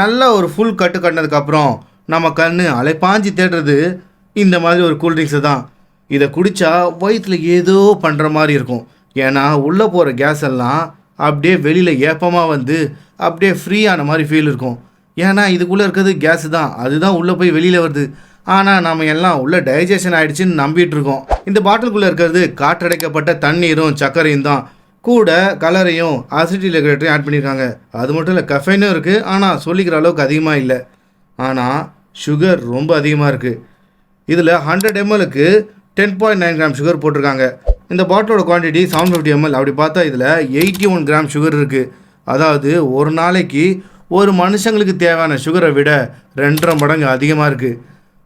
நல்லா ஒரு ஃபுல் கட்டு கட்டினதுக்கப்புறம் நம்ம கண் அலைப்பாஞ்சி தேடுறது இந்த மாதிரி ஒரு கூல்ட்ரிங்க்ஸை தான். இதை குடித்தா வயிற்றில் ஏதோ பண்ணுற மாதிரி இருக்கும். ஏன்னா உள்ளே போகிற கேஸ் எல்லாம் அப்படியே வெளியில் ஏப்பமாக வந்து அப்படியே ஃப்ரீயான மாதிரி ஃபீல் இருக்கும். ஏன்னா இதுக்குள்ளே இருக்கிறது கேஸ் தான். அதுதான் உள்ளே போய் வெளியில் வருது. ஆனால் நம்ம எல்லாம் உள்ள டைஜஷன் ஆகிடுச்சின்னு நம்பிட்டு இருக்கோம். இந்த பாட்டிலுக்குள்ளே இருக்கிறது காற்றடைக்கப்பட்ட தண்ணீரும் சர்க்கரையும் தான். கூட கலரையும் அசிட்டி ரெகுலேட்டரையும் ஆட் பண்ணியிருக்காங்க அது மட்டும் இல்லை கஃபைனும் இருக்குது ஆனால் சொல்லிக்கிற அளவுக்கு அதிகமாக இல்லை. ஆனால் சுகர் ரொம்ப அதிகமாக இருக்குது இதில் hundred எம்எலுக்கு ten point nine gram sugar போட்டிருக்காங்க. இந்த பாட்டிலோட குவான்டிட்டி செவன் ஃபிஃப்டி எம்எல் அப்படி பார்த்தா இதில் எயிட்டி ஒன் கிராம் சுகர் இருக்குது அதாவது ஒரு நாளைக்கு ஒரு மனுஷங்களுக்கு தேவையான சுகரை விட ரெண்டரை மடங்கு அதிகமாக இருக்குது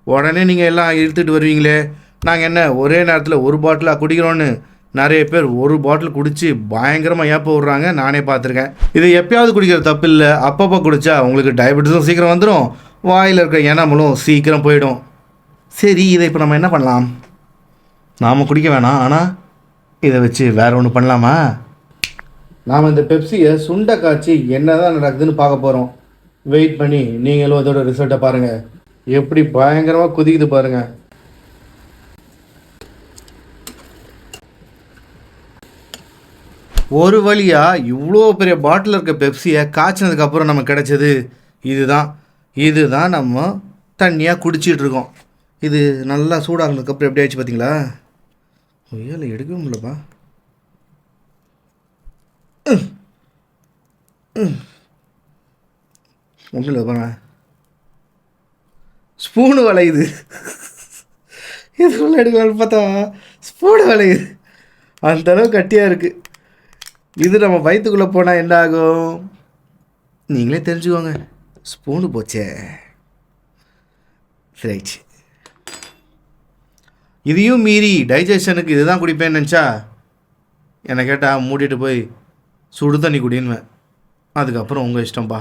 உடனே நீங்கள் எல்லாம் இழுத்துட்டு வருவீங்களே. நாங்கள் என்ன ஒரே நேரத்தில் ஒரு பாட்டிலாக குடிக்கிறோன்னு நிறைய பேர் ஒரு பாட்டில் குடித்து பயங்கரமாக ஏப்ப விடுறாங்க. நானே பார்த்துருக்கேன். இதை எப்பயாவது குடிக்கிற தப்பு இல்லை அப்பப்போ குடித்தா உங்களுக்கு டயபெட்டிஸும் சீக்கிரம் வந்துடும் வாயில் இருக்கிற எனாமலும் சீக்கிரம் போயிடும். சரி இதை இப்போ நம்ம என்ன பண்ணலாம்? நாம் குடிக்க வேணாம். ஆனால் இதை வச்சு வேறு ஒன்று பண்ணலாமா? நாம் இந்த பெப்சியை சுண்டை காய்ச்சி என்ன தான் நடக்குதுன்னு பார்க்க போகிறோம் வெயிட் பண்ணி நீங்களும் அதோட ரிசல்ட்டை பாருங்கள் எப்படி பயங்கரமாக குதிக்குது பாருங்கள் ஒரு வழியாக இவ்வளோ பெரிய பாட்டில் இருக்க பெப்சியை காய்ச்சினதுக்கப்புறம் நமக்கு கிடச்சது இதுதான். இதுதான் நம்ம தண்ணியாக குடிச்சிட்டு இருக்கோம். இது நல்லா சூடாகினதுக்கப்புறம் எப்படி ஆயிடுச்சு பார்த்தீங்களா ஒய்யால எடுக்கவே முடியலப்பா. ஒன்றும் இல்லை பாருங்க. ஸ்பூனு வளையுது இது. எடுக்கலாம்னு பார்த்தா ஸ்பூனு வளையுது அந்த அளவு கட்டியாக இருக்குது இது நம்ம வயிற்றுக்குள்ளே போனால் என்ன ஆகும் நீங்களே தெரிஞ்சுக்கோங்க. ஸ்பூனு போச்சே. ரைட் இதையும் மீறி டைஜஷனுக்கு இதுதான் குடிப்பேன்னு நினச்சா என்னை கேட்டால் மூடிட்டு போய் சுடு தண்ணி குடின்னுவேன். அதுக்கப்புறம் உங்கள் இஷ்டம்ப்பா